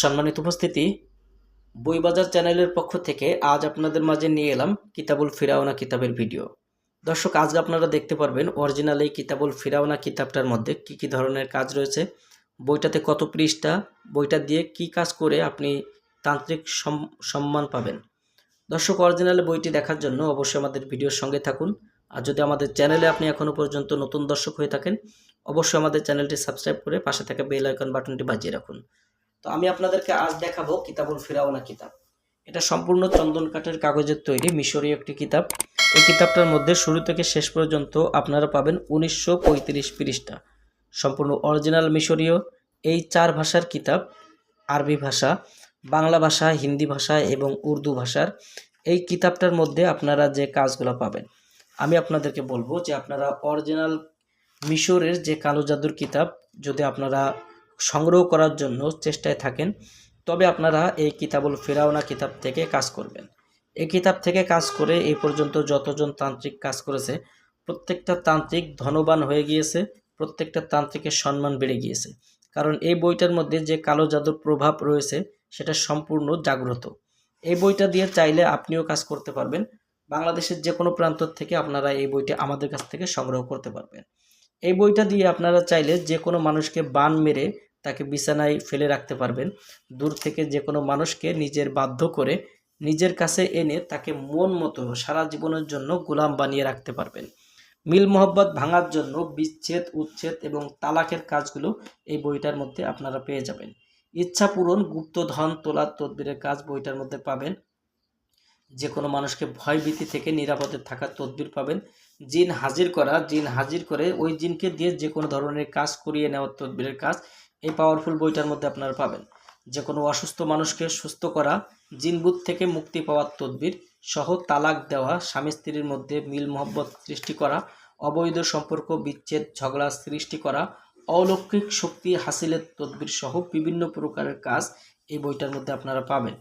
সম্মানিত উপস্থিতি, বইবাজার চ্যানেলের পক্ষ থেকে আজ আপনাদের মাঝে নিয়ে এলাম কিতাবুল ফিরাওনা কিতাবের ভিডিও। দর্শক আজ আপনারা দেখতে পারবেন অরিজিনাল এই কিতাবুল ফিরাওনা কিতাবটার মধ্যে কি কি ধরনের কাজ রয়েছে, বইটাতে কত পৃষ্ঠা, বইটা দিয়ে কি কাজ করে আপনি তান্ত্রিক সম- সম্মান পাবেন। দর্শক, অরিজিনাল বইটি দেখার জন্য অবশ্যই আমাদের ভিডিওর সঙ্গে থাকুন। আর যদি আমাদের চ্যানেলে আপনি এখনও পর্যন্ত নতুন দর্শক হয়ে থাকেন, অবশ্যই আমাদের চ্যানেলটি সাবস্ক্রাইব করে পাশে থাকা বেল আইকন বাটনটি বাজিয়ে রাখুন। তো আমি আপনাদেরকে আজ দেখাবো কিতাবুল ফিরাওনা কিতাব। এটা সম্পূর্ণ চন্দন কাঠের কাগজের তৈরি মিশরীয় একটি কিতাব। এই কিতাবটার মধ্যে শুরু থেকে শেষ পর্যন্ত আপনারা পাবেন উনিশশো পঁয়ত্রিশ পৃষ্ঠা। সম্পূর্ণ অরিজিনাল মিশরীয়। এই চার ভাষার কিতাব, আরবি ভাষা, বাংলা ভাষা, হিন্দি ভাষা এবং উর্দু ভাষার। এই কিতাবটার মধ্যে আপনারা যে কাজগুলো পাবেন, আমি আপনাদেরকে বলব যে আপনারা অরিজিনাল মিশরের যে কালো জাদুর কিতাব, যদি আপনারা সংগ্রহ করার জন্য চেষ্টায় থাকেন। তবে আপনারা এই কিতাবুল ফেরাওনা কিতাব থেকে কাজ করবেন। এই কিতাব থেকে কাজ করে এই পর্যন্ত যতজন তান্ত্রিক কাজ করেছে, প্রত্যেকটা তান্ত্রিক ধনবান হয়ে গিয়েছে, প্রত্যেকটা তান্ত্রিকের সম্মান বেড়ে গিয়েছে। কারণ এই বইটার মধ্যে যে কালো জাদুর প্রভাব রয়েছে, সেটা সম্পূর্ণ জাগ্রত। এই বইটা দিয়ে চাইলে আপনিও কাজ করতে পারবেন। বাংলাদেশের যে কোনো প্রান্ত থেকে আপনারা এই বইটা আমাদের কাছ থেকে সংগ্রহ করতে পারবেন। এই বইটা দিয়ে আপনারা চাইলে যে কোনো মানুষকে বান মেরে তাকে বিছানায় ফেলে রাখতে পারবেন। দূর থেকে যে কোনো মানুষকে নিজের বাধ্য করে নিজের কাছে এনে তাকে মন মতো সারা জীবনের জন্য গোলাম বানিয়ে রাখতে পারবেন। মিল মোহব্বত ভাঙার জন্য বিচ্ছেদ, উচ্ছেদ এবং তালাকের কাজগুলো এই বইটার মধ্যে আপনারা পেয়ে যাবেন। ইচ্ছা পূরণ গুপ্তধন তোলার তদবিরের কাজ বইটার মধ্যে পাবেন। যে কোনো মানুষকে ভয়ভীতি থেকে নিরাপদে থাকার তদবির পাবেন। জিন হাজির করা, জিন হাজির করে ওই জিনকে দিয়ে যে কোনো ধরনের কাজ করিয়ে নেওয়ার তদবিরের কাজ পাওয়ারফুল বইটার মধ্যে আপনারা পাবেন। যে কোনো অসুস্থ মানুষকে সুস্থ করা, জিনবুত থেকে মুক্তি পাওয়ার তদবির সহ তালাক দেওয়া, স্বামী স্ত্রীর মধ্যে মিল মহব্বত সৃষ্টি করা, অবৈধ সম্পর্ক, বিচ্ছেদ, ঝগড়া সৃষ্টি করা, অলৌকিক শক্তি হাসিলের তদবির সহ বিভিন্ন প্রকারের কাজ এই বইটার মধ্যে আপনারা পাবেন।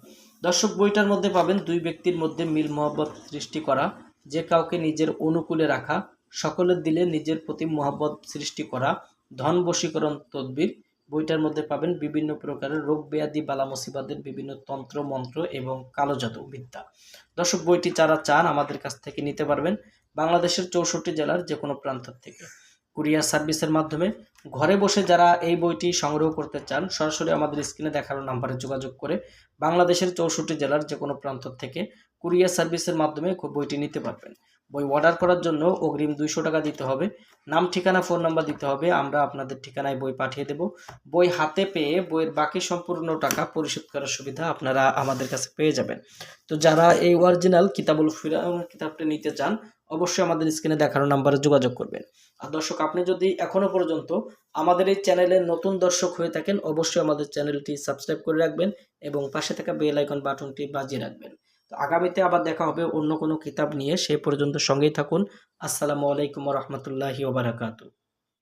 দর্শক, বইটার মধ্যে পাবেন দুই ব্যক্তির মধ্যে মিল মহব্বত সৃষ্টি করা, যে কাউকে নিজের অনুকূলে রাখা, সকলের দিলে নিজের প্রতি মহব্বত সৃষ্টি করা, ধন বশীকরণ তদবির বইটার মধ্যে পাবেন বিভিন্ন প্রকারের রোগ ব্যাধি বালা মুসিবাদের বিভিন্ন তন্ত্র, মন্ত্র এবং কালো জাদু বিদ্যা। দর্শক, বইটি যারা চান আমাদের কাছ থেকে নিতে পারবেন বাংলাদেশের চৌষট্টি জেলার যে কোনো প্রান্ত থেকে। কুরিয়ার সার্ভিসের মাধ্যমে ঘরে বসে যারা এই বইটি সংগ্রহ করতে চান, সরাসরি আমাদের স্ক্রিনে দেখানো নাম্বারে যোগাযোগ করে বাংলাদেশের চৌষট্টি জেলার যে কোনো প্রান্ত থেকে কুরিয়ার সার্ভিসের মাধ্যমে বইটি নিতে পারবেন। বই অর্ডার করার জন্য অগ্রিম দুইশো টাকা দিতে হবে। নাম, ঠিকানা ফোন নাম্বার দিতে হবে। আমরা আপনাদের ঠিকানায় বই পাঠিয়ে দেব। বই হাতে পেয়ে বইয়ের বাকি সম্পূর্ণ টাকা পরিশোধ করার সুবিধা আপনারা আমাদের কাছে পেয়ে যাবেন। তো যারা এই অরিজিনাল কিতাবুল ফিরাউন কিতাবটি নিতে চান, অবশ্যই আমাদের স্ক্রিনে দেখানো নাম্বারে যোগাযোগ করবেন। আর দর্শক, আপনি যদি এখনও পর্যন্ত আমাদের এই চ্যানেলের নতুন দর্শক হয়ে থাকেন, অবশ্যই আমাদের চ্যানেলটি সাবস্ক্রাইব করে রাখবেন এবং পাশে থাকা বেল আইকন বাটনটি বাজিয়ে রাখবেন। তো আগামীতে আবার দেখা হবে অন্য কোনো কিতাব নিয়ে। সে পর্যন্ত সঙ্গেই থাকুন। আসসালামু আলাইকুম রহমতুল্লাহি ওবরাকাতু